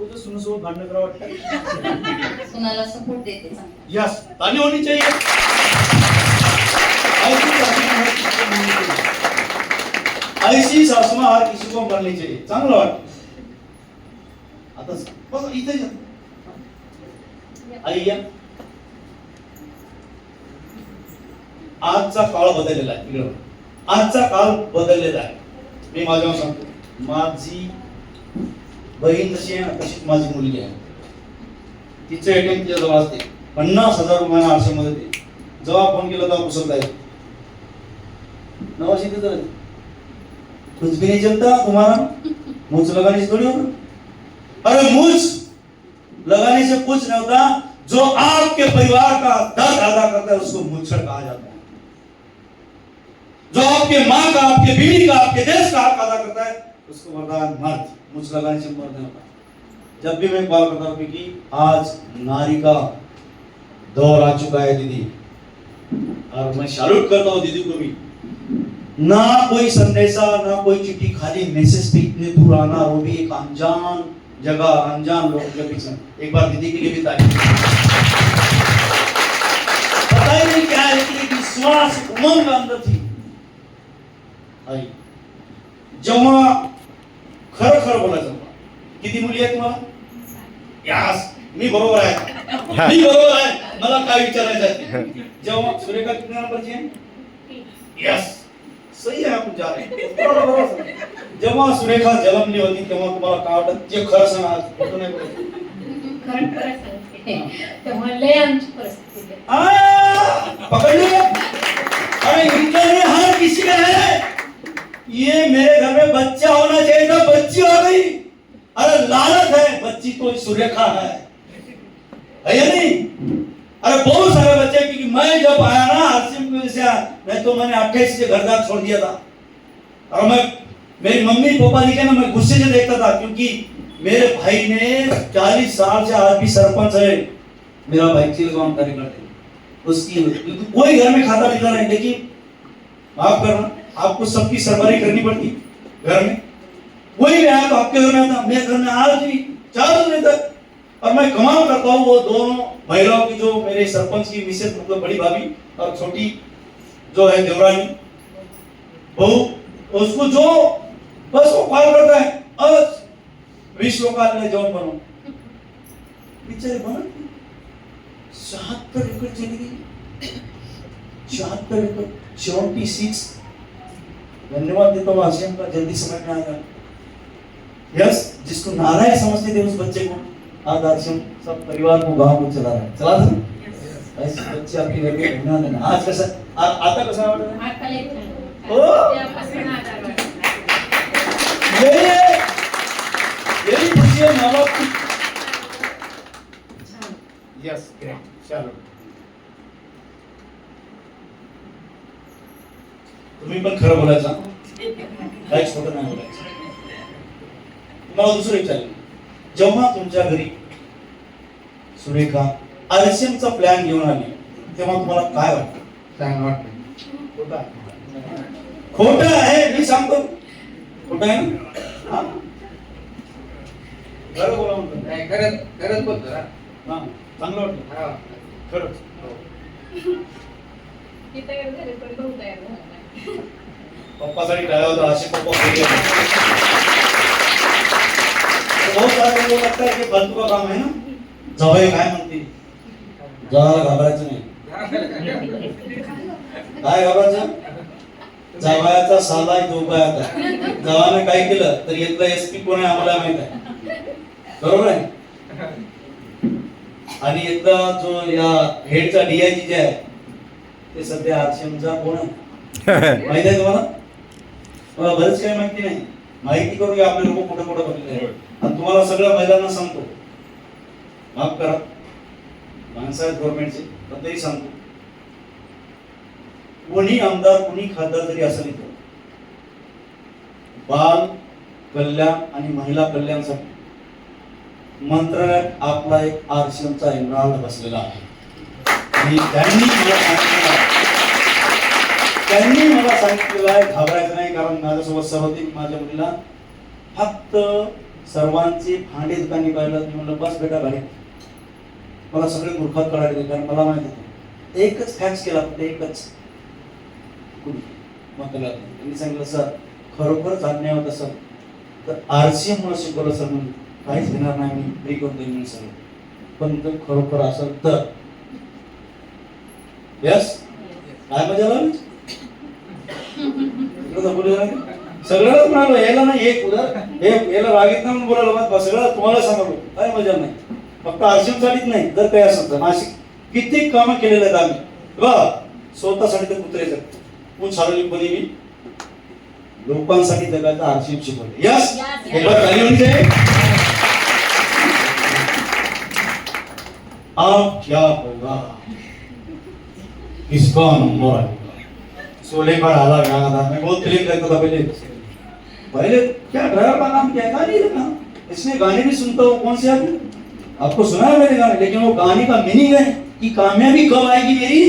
रोज सुनसोबत भांडण करावं वाटतं. सुनाला सपोर्ट देते यस ताली होनी चाहिए. ऐसी सासू माँ हर किसी को चाहिए. चांगलं वाटतं. आता बस इथे. आई या. आजचा काळ बदललेला आहे. इकडं. आजचा काळ बदललेला आहे. मी माझ्यावर सांगतो माझी बहीण ना तशीच माझी मुलगी आहे तिचं एटीएम तिच्या जवळ असते पन्नास हज़ार रुपयाला आरशामध्ये ते जेव्हा फ़ोन केला तेव्हा पुसत आहे नवाशी तिथं कुछ भी नहीं चलता तुम्हारा मुझ लगाने से थोड़ी होगा अरे मुझ लगाने से कुछ नहीं होता जो आपके परिवार का दर्द अदा करता है उसको मुझछड़ कहा जाता है जो आपके माँ का आपके बीवी का आपके देश का हक अदा करता है उसको वरदान मर्द मुझ लगाने से मर्द होता जब भी मैं कॉल करता हूँ क्योंकि आज नारी का दौर आ चुका है दीदी। और मैं सैल्यूट करता हूँ दीदी को भी। ना कोई संदेशा, ना कोई चिट्ठी खाली मैसेज पे इतने दूर आना वो भी एक अनजान जगह, अनजान लोग के पीछे। एक बार दीदी के लिए भी तारीफ़ पता ही नहीं क्या है, लेकिन विश्वास उमंग अंदर थी। आई। जेव्हा खरं खरं बोलायचं. किती मुली आहेत तुम्हाला? यास मी बरोबर आहे. मी बरोबर आहे. मला काय विचारायचं आहे? जेव्हा सुरेखा किती नंबरची आहे? यस सही आहे आपण जा रहे. बरोबर, बरोबर. जेव्हा सुरेखा जन्मली होती तेव्हा तुम्हाला काय वाटत? जे खरं सांगा आज खोटं नाही बोलत. खरं खरं सांगते. तेव्हा लय आमची परिस्थिती आहे. आ, पकड़ लिए अरे इनका हर किसी का है ये मेरे घर में बच्चा होना चाहिए था, बच्ची हो गई। अरे लालच है, बच्ची तो सुरेखा है। है नहीं? अरे बहुत सारे बच्चे, क्योंकि मैं जब आया ना वजह से नहीं तो मैंने अट्ठाईस से घर दार छोड़ दिया था। और मैं, मेरी मम्मी पापा जी के ना, मैं गुस्से से देखता था, क्योंकि मेरे भाई ने चालीस साल से आज भी सरपंच है मेरा भाई चिल काम कार्य करते उसकी कोई घर में खाता पीता नहीं लेकिन माफ़ करना। आपको सबकी सरबराही करनी पड़ती घर में। भी आया तो आपके घर में आता, मेरे घर में आज भी चार बजे तक। और मैं कमाल करता हूँ वो दोनों महिलाओं की जो मेरे सरपंच की मिसेज मतलब बड़ी भाभी और छोटी जो है देवरानी, बहू, उसको जो बस वो कॉल करता है आज विश्व का जौन बनो। बेचारे बनो। शहात्तर एकड़ चली गई शहात्तर एकड़ सेवेंटी सिक्स धन्यवाद देता हूँ आसियम का जल्दी समझ में आएगा। यस जिसको नारायण समझते थे उस बच्चे को आज आसियम सब परिवार को गाँव को चला रहा है। चला रहा है? ऐसे बच्चे आपके घर में घुमा देना। आज कैसा? आ- आता कैसा है? हो. वाटतो. यही है यही खुशी है माँ बाप की. यस चलो। तुम्ही पण खरं बोलायचं. काहीच खोटं नाही बोलायचं. तुम्हाला दुसरं विचारेल. जेव्हा तुमच्या घरी सुरेखा आरसीएमचा प्लॅन घेऊन आली तेव्हा तुम्हाला काय वाटतं चांगलं वाटतं खोटं आहे. खोटं आहे मी सांगतो. खोटं आहे ना? हा? खरं बोला म्हणतो. नाही खरंच खरंच बोलतो ना. हा चांगलं वाटतं हा. खरंच. पप्पासाठी काय होता असे पप्पा बहुत सारे लोग लगता है कि फालतू का काम है ना? जवाई काय म्हणते जवाला घाबरायचं नाही। काय घाबरायचं जवायाचा साधा धोका आता. जवाने काय केलं तर इथला एस पी कोण आहे आम्हाला माहीत आहे? बरोबर आहे? आणि इथला जो या हेडचा डीआयजी जे आहे ते सध्या आरसीएमचा कोण आहे? माहिती आहे तुम्हाला? बरेच काही माहिती नाही. माहिती करून घ्या आपले लोक कुठे कुठे बघले आणि तुम्हाला सगळ्या महिलांना सांगतो. माफ करा. माणसं आहेत गव्हर्नमेंटचे पण तरी सांगतो. कोणी आमदार कोणी खासदार जरी असेल इथं बाल कल्याण आणि महिला कल्याणसाठी मंत्रालयात आपला एक आरसीएमचा एम्ब्रॉइड बसलेला आहे. आणि त्यांनी त्यांनी मला सांगितलेलं आहे घाबरायचं नाही कारण माझ्यासोबत सर्वती माझ्या मुलीला फक्त सर्वांची भांडी दुकानी पाहिलं. मी म्हणलं बस बेटा घरी मला सगळे मूर्खात कळाले कारण मला माहिती होतं. एकच फॅक्स केला फक्त एकच? मग त्याला त्यांनी सांगितलं सर खरोखरच अन्याय होता सर. तर आरसीएम म्हणून शिकवलं सर म्हणून. काहीच घेणार नाही मी फ्री करून देईन म्हणून सर. पण जर खरोखर असेल तर. यस काय मजा इकडं तर बोलू नाही. सगळ्यालाच म्हणालो याला नाही एक उदार. हे याला रागीत म्हणून बोलायला सगळं तुम्हाला सांगतो काय मजा नाही. फक्त आरसीएम साठीच नाही जर काही असेल तर. नाशिक किती कामं केलेले आहेत आम्ही. बघा स्वतःसाठी तर कुत्रे पूछ हरवली बनी मी? लोकांसाठी जगाचं आरसीएम शिकवले. यस एक होनी चाहिए अब क्या होगा? किसका नंबर? आएगा सोले पर आला गाना था मैं बहुत फिल्म करता था पहले। पहले क्या ड्राइवर का नाम क्या है गाने का इसमें गाने भी सुनता हूँ कौन से आदमी? आपको सुना है मैंने गाने लेकिन वो गाने का मीनिंग है कि कामयाबी कब आएगी मेरी?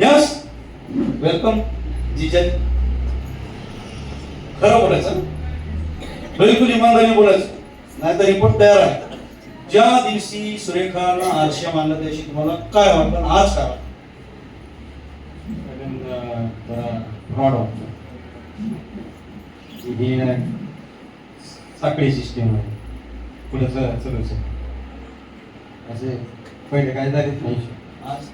यस वेलकम जीजा जी खरं बोलायचं बिलकुल इमानदारीने बोलायचं नाही तर रिपोर्ट तयार आहे ज्या दिवशी सुरेखाला आरशा मानलं त्या दिवशी तुम्हाला काय वाटतं आज काय वाटतं फ्रॉड वाटतो ही साखळी सिस्टीम आहे. पुढे चलूच असे पहिले काय नाही आज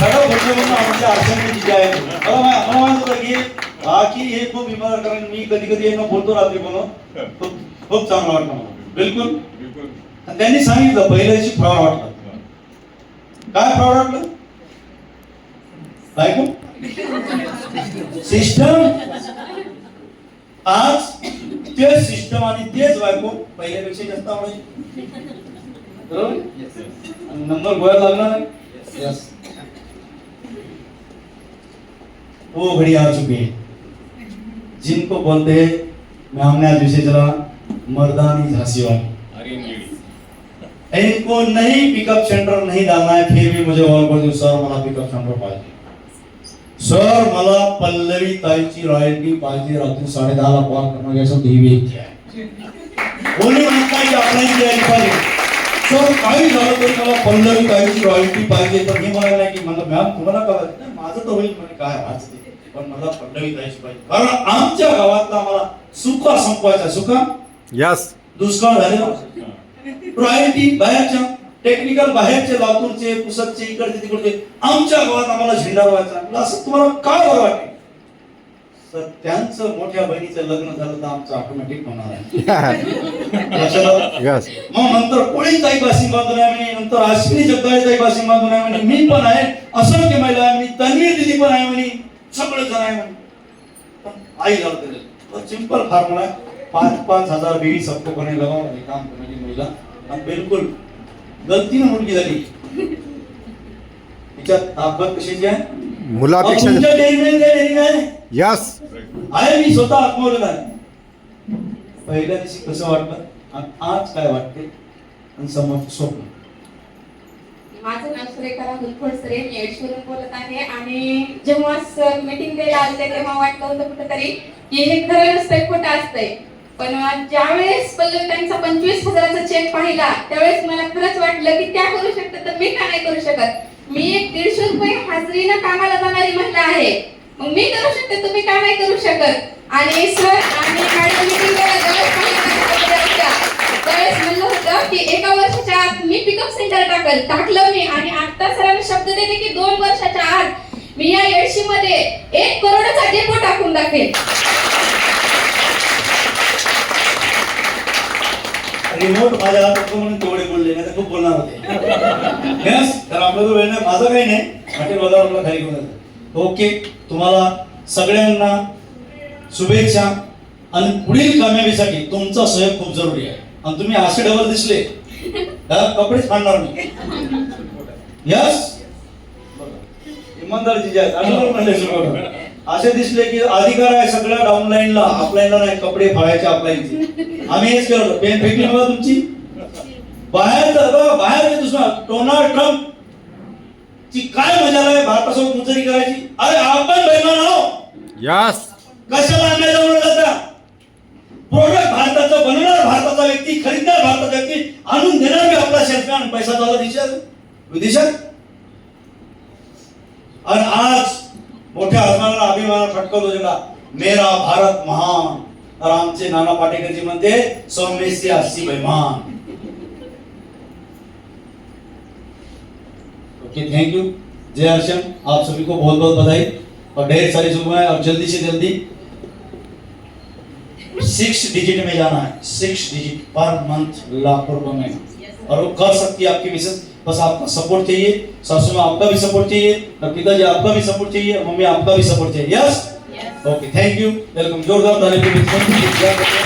बोलणं म्हणून आमच्या अडचणी आहेत मला मला माहीत होतं की बाकी हे खूप इमारत कारण मी कधी कधी यांना बोलतो रात्री म्हणून. खूप खूप चांगलं वाटतं मला. बिलकुल. त्यांनी सांगितलं पहिल्या दिवशी फ्रॉड वाटलं. काय फ्रॉड वाटलं बायको? सिस्टम आज तेच सिस्टम आणि तेच बायको पहिल्यापेक्षा जास्त आवडेल. बरोबर? नंबर गोळ्या लागणार आहे? वो घड़ी आ चुकी. है जिनको बोलते हैं मैं हमने आज विषय चला मर्दानी झांसी वाली इनको नहीं पिकअप सेंटर नहीं डालना है फिर भी मुझे और बोल सर मला पिकअप सेंटर पाहिजे. सर मला पल्लवी ताईची रॉयल्टी पाहिजे रात्री साडे दहाला कॉल करणं घ्यायचं देवी कोणी म्हणता की आपल्याला द्यायला पाहिजे. सर काही झालं तरी मला पल्लवी ताईची रॉयल्टी पाहिजे. तर मी म्हणाला की मला मॅम तुम्हाला काय वाटतं? नाही, माझं तर होईल म्हणे काय वाचते पण मला पल्लवी ताईची पाहिजे. कारण आमच्या गावातला मला सुका संपवायचा सुका? यस दुष्काळ झालेला रॉयल्टी बाहेरच्या टेक्निकल बाहेरचे लातूरचे पुसदचे इकडचे तिकडचे आमच्या गावात आम्हाला झेंडा व्हायचा असं तुम्हाला काय बरं वाटते तर त्यांचं मोठ्या बहिणीचं लग्न झालं तर आमचं ऑटोमॅटिक होणार आहे. मग नंतर कोणी ताई बासिंग बांधून आहे म्हणे नंतर अश्विनी जगदाळे ताई बासिंग बांधून आहे म्हणे मी पण आहे असंख्य महिला आहे म्हणे तन्वी दिदी पण आहे म्हणे सगळे जण आहे म्हणे. पण आई झालं सिंपल फॉर्म्युला पाच पाच हजार बीवी सबको कोणी लगाव काम करणारी महिला. बिलकुल. गलतीनं मुलगी झाली. तिच्यात ताकद कशाची आहे? मुलापेक्षा तुमच्या डेअरीमध्ये काय डेअरिंग आहे यस. आहे मी स्वतः आत्मवलं आहे. पहिल्या दिवशी कसं वाटलं? आणि आज काय वाटते आणि समोर स्वप्न. माझं नाव सुरेखा राहुल खोडसरे मी येडशीवरून बोलत आहे. आणि जेव्हा सर मीटिंग द्यायला आले तेव्हा वाटलं होतं कुठेतरी की हे खरं नसतंय खोटं असतंय. पण ज्यावेळेस पल्लवीताईंचा पंचवीस हजाराचा चेक पाहिला त्यावेळेस मला खरंच वाटलं की त्या करू शकतात तर मी का नाही करू शकत? मी एक दीडशे रुपये हाजरीनं कामाला जाणारी महिला आहे. मग मी करू शकते तुम्ही का नाही करू शकत? आणि सर आणि मॅडम त्यावेळेस म्हणलं होतं की एका वर्षाच्या आत मी पिकअप सेंटर टाकल टाकलं मी. आणि आता सरांना शब्द देते की दोन वर्षाच्या आत मी या येडशी मध्ये एक करोडाचा डेपो टाकून दाखेल. रिमोट माझ्या हातात होतं म्हणून तेवढे बोलले नाही तर खूप बोलणार होते. Yes, तर आपला जो वेळ नाही माझं काही नाही. हॉटेल खाली घेऊन ओके तुम्हाला सगळ्यांना शुभेच्छा आणि पुढील कामयाबीसाठी तुमचा सहयोग खूप जरुरी आहे. आणि तुम्ही असे डबल दिसले कपडेच फाडणार मी यस इमानदारीची जी आहे अजून म्हणले असे दिसले की अधिकार आहे सगळ्या डाऊनलाईनला अपलाईनला नाही कपडे फाळायचे अपलाईनचे आम्ही हेच केलं. पेन फेकली बघा तुमची? बाहेर बाहेर दुसरा. डोनाल्ड ट्रम्प ची काय मजा आहे? भारतासोबत मुजरी करायची? अरे आपण बेमान आहो यस कशाला जवळ जाता प्रोडक्ट भारताचं बनवणार भारताचा व्यक्ती खरीदणार भारताचा व्यक्ती आणून देणार मी आपला शेतकरी आणि पैसा झाला देशात. विदेशात. आणि आज मोठ्या अभिमानाला अभिमान फटकवतो जगा मेरा भारत महान. और आमचे नाना पाटेकरजी म्हणते, सौम्य से अस्सी बेमान ओके थैंक यू जय हर्षम आप सभी को बहुत बहुत बधाई और ढेर सारी शुभकामनाएँ और जल्दी से जल्दी। सिक्स डिजिट में जाना है. सिक्स डिजिट पर मंथ लाखों रुपए में। और वो कर सकती है आपकी मिसेस बस आपका सपोर्ट चाहिए। सासू में आपका भी सपोर्ट चाहिए। और पिताजी आपका भी सपोर्ट चाहिए। मम्मी आपका भी सपोर्ट चाहिए। Yes okay thank you welcome जोरदार